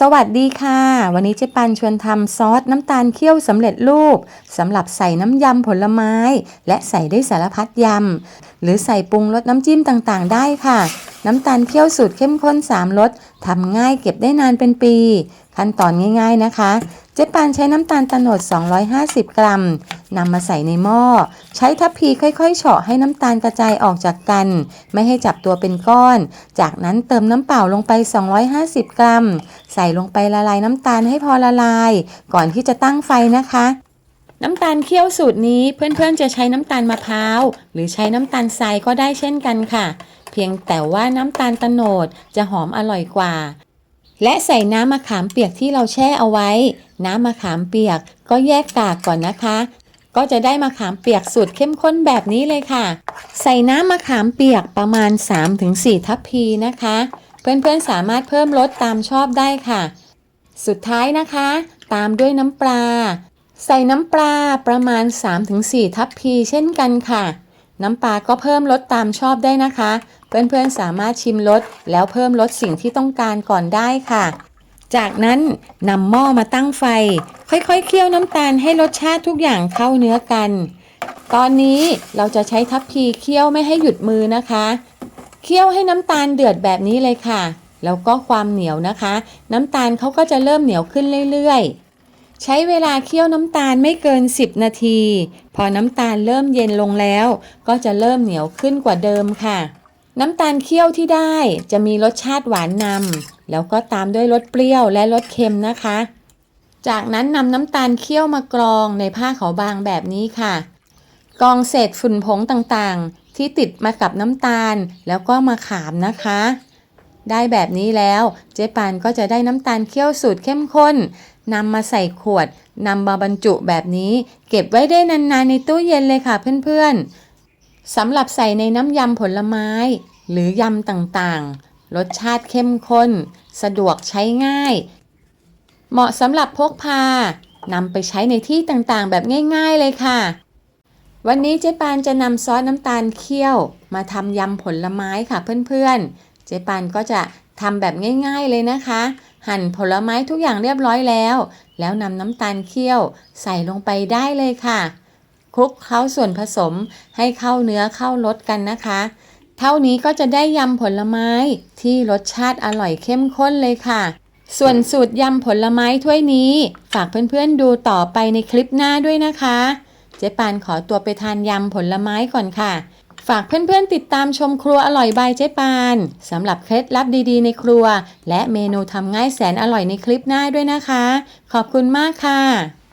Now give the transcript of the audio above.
สวัสดีค่ะ วันนี้เจ๊ปันชวนทำซอสน้ำตาลเคี่ยวสำเร็จรูปสำหรับใส่น้ำยำผลไม้ และใส่ได้สารพัดยำ หรือใส่ปรุงรสน้ำจิ้มต่างๆ ได้ค่ะ น้ำตาลเคี่ยวสูตรเข้มข้น 3รสทำง่ายเก็บได้นานเป็นปี ขั้นตอนง่าย ๆนะคะ เจ๊ปานใช้น้ำตาลตะโนด 250 กรัมนำมาใส่ในหม้อ ใช้ทัพพีค่อยๆเฉาะให้น้ำตาลกระจายออกจากกัน ไม่ให้จับตัวเป็นก้อน จากนั้นเติมน้ำเปล่าลงไป 250 กรัม ใส่ลงไปละลายน้ำตาลให้พอละลาย ก่อนที่จะตั้งไฟนะคะน้ำตาลเคี่ยวสูตรนี้เพื่อนๆจะใช้น้ำตาลมะพร้าว หรือใช้น้ำตาลทรายก็ได้เช่นกันค่ะ เพียงแต่ว่าน้ำตาลตะโนดจะหอมอร่อยกว่า และใส่น้ำมะขามเปียกที่เราแช่เอาไว้ น้ำมะขามเปียกก็แยกกากก่อนนะคะ ก็จะได้มะขามเปียกสูตรเข้มข้นแบบนี้เลยค่ะ ใส่น้ำมะขามเปียกประมาณ 3-4 ทัพพีนะคะ เพื่อนๆสามารถเพิ่มรสตามชอบได้ค่ะ สุดท้ายนะคะ ตามด้วยน้ำปลา ใส่น้ำปลาประมาณ 3-4 ทัพพีเช่นกันค่ะ น้ำปลาก็เพิ่มรสตามชอบได้นะคะ เพื่อนๆสามารถชิมรสแล้วเพิ่มรสสิ่งที่ต้องการก่อนได้ค่ะ จากนั้นนำหม้อมาตั้งไฟ ค่อยๆเคี่ยวน้ำตาลให้รสชาติทุกอย่างเข้าเนื้อกัน ตอนนี้เราจะใช้ทัพพีเคี่ยวไม่ให้หยุดมือนะคะ เคี่ยวให้น้ำตาลเดือดแบบนี้เลยค่ะ แล้วก็ความเหนียวนะคะ น้ำตาลเขาก็จะเริ่มเหนียวขึ้นเรื่อยๆใช้เวลาเคี่ยวน้ำตาลไม่เกิน 10 นาที พอน้ำตาลเริ่มเย็นลงแล้ว ก็จะเริ่มเหนียวขึ้นกว่าเดิมค่ะ น้ำตาลเคี่ยวที่ได้จะมีรสชาติหวานนำแล้วก็ตามด้วยรสเปรี้ยวและรสเค็มนะคะ จากนั้นนำน้ำตาลเคี่ยวมากรองในผ้าขาวบางแบบนี้ค่ะ กรองเศษฝุ่นผงต่างๆ ที่ติดมากับน้ำตาลแล้วก็มาขามนะคะ ได้แบบนี้แล้วเจ๊ปานก็จะได้น้ำตาลเคี่ยวสูตรเข้มข้นนำมาใส่ขวดนำมาบรรจุแบบนี้ เก็บไว้ได้นานๆในตู้เย็นเลยค่ะเพื่อนๆ สำหรับใส่ในน้ำยำผลไม้ หรือยำต่างๆ รสชาติเข้มข้น สะดวกใช้ง่าย เหมาะสำหรับพกพานำไปใช้ในที่ต่างๆ แบบง่าย ๆ เลยค่ะ วันนี้เจ๊ปานจะนำซอสน้ำตาลเคี่ยว มาทำยำผลไม้ค่ะเพื่อนๆ เจ๊ปานก็จะทำแบบง่าย ๆ เลยนะคะ หั่นผลไม้ทุกอย่างเรียบร้อยแล้ว แล้วนำน้ำตาลเคี่ยวใส่ลงไปได้เลยค่ะ คลุกเคล้าส่วนผสมให้เข้าเนื้อเข้ารสกันนะคะ เท่านี้ก็จะได้ยำผลไม้ที่รสชาติอร่อยเข้มข้นเลยค่ะ ส่วนสูตรยำผลไม้ถ้วยนี้ ฝากเพื่อนๆดูต่อไปในคลิปหน้าด้วยนะคะ เจ๊ปานขอตัวไปทานยำผลไม้ก่อนค่ะ ฝากเพื่อนๆติดตามชมครัวอร่อยบายเจ๊ปานสำหรับเคล็ดลับดีๆ ในครัว และเมนูทำง่ายแสนอร่อยในคลิปหน้าด้วยนะคะ ขอบคุณมากค่ะ